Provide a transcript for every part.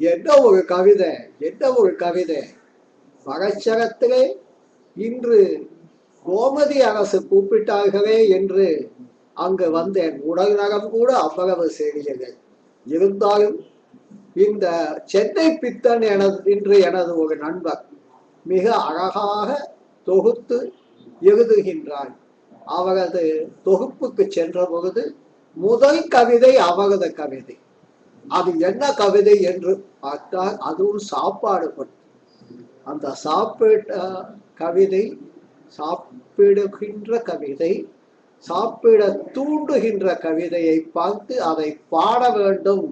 என்ன ஒரு கவிதை என்ன ஒரு கவிதை மகச்சரத்திலே இன்று கோமதி அரசு கூப்பிட்டார்களே என்று அங்கு வந்தேன் உடல் நகம் கூட அவ்வளவு செய்யவில்லை. இருந்தாலும் இந்த சென்னை பித்தன் எனது இன்று எனது ஒரு நண்பர் மிக அழகாக தொகுத்து எழுதுகின்றார். அவரது தொகுப்புக்கு சென்ற பொழுது முதல் கவிதை அவரது கவிதை. அது என்ன கவிதை என்று பார்த்தால் அதுவும் சாப்பாடு பட்டு அந்த சாப்பிட்ட கவிதை சாப்பிடுகின்ற கவிதை சாப்பிட தூண்டுகின்ற கவிதையை பார்த்து அதை பாட வேண்டும்.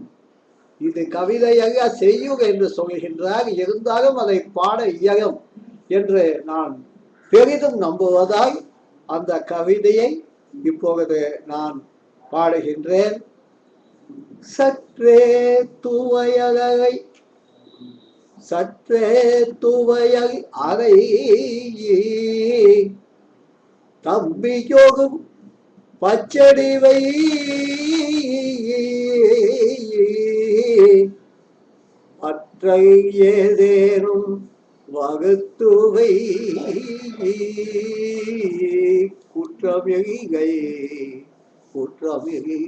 இது கவிதையாக செய்யும் என்று சொல்கின்றார் இருந்தாலும் அதை பாட இயலும் என்று நான் பெரிதும் நம்புவதால் அந்த கவிதையை இப்பொழுது நான் பாடுகின்றேன். சற்றே துவையலை சற்றே துவையல் அறை தம்பியோகும் பச்சடிவை மற்ற ஏதேனும் வகுத்துவை குற்றமிகை குற்றமிகை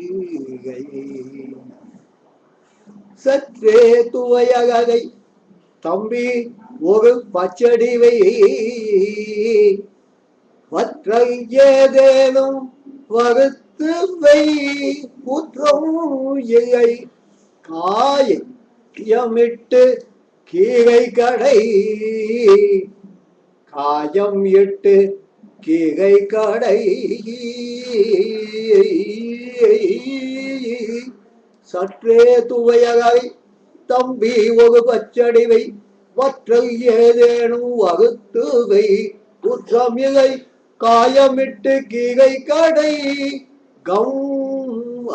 சற்றே துவையகை தம்பி ஒரு பச்சடிவை மற்ற ஏதேனும் வகுத்து வை குற்றம் இல்லை. காயமிட்டு கீழை கடை. காயம் இட்டு கீழை கடை. சற்றே துவையகை தம்பி ஒரு பச்சடிவை வற்றல் ஏதேனும் வகுத்துவை குற்றம் குற்றமிகை காயமிட்டு கீகை கடை. கம்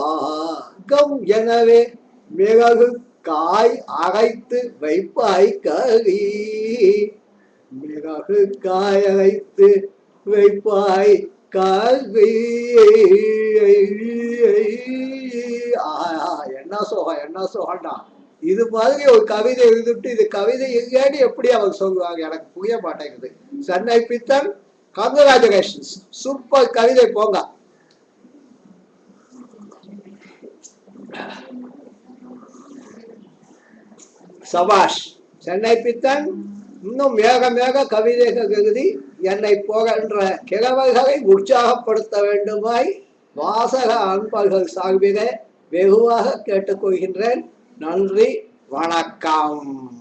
கம் எனவே மிளகு காய் அரைத்து வைப்பாய் கறி. மிளகு காய் அரைத்து வைப்பாய் கல்வி என்ன சோகம் என்ன சோகம்டா இது மாதிரி ஒரு கவிதை எழுதிட்டு இது கவிதை இல்லைன்னு எப்படி அவங்க சொல்லுவாங்க? எனக்கு புரிய மாட்டேங்குது. சென்னை பித்தன் கங்கராஜுலேஷன்ஸ் சூப்பர் கவிதை போங்க. சபாஷ் சென்னை பித்தன் இன்னும் மேக மேக கவிதைகள் எழுதி என்னை போகின்ற கிழவர்களை உற்சாகப்படுத்த வேண்டுமாய் வாசக அன்பர்கள் சார்பிலே வெகுவாக கேட்டுக்கொள்கின்றேன். நன்றி வணக்கம்.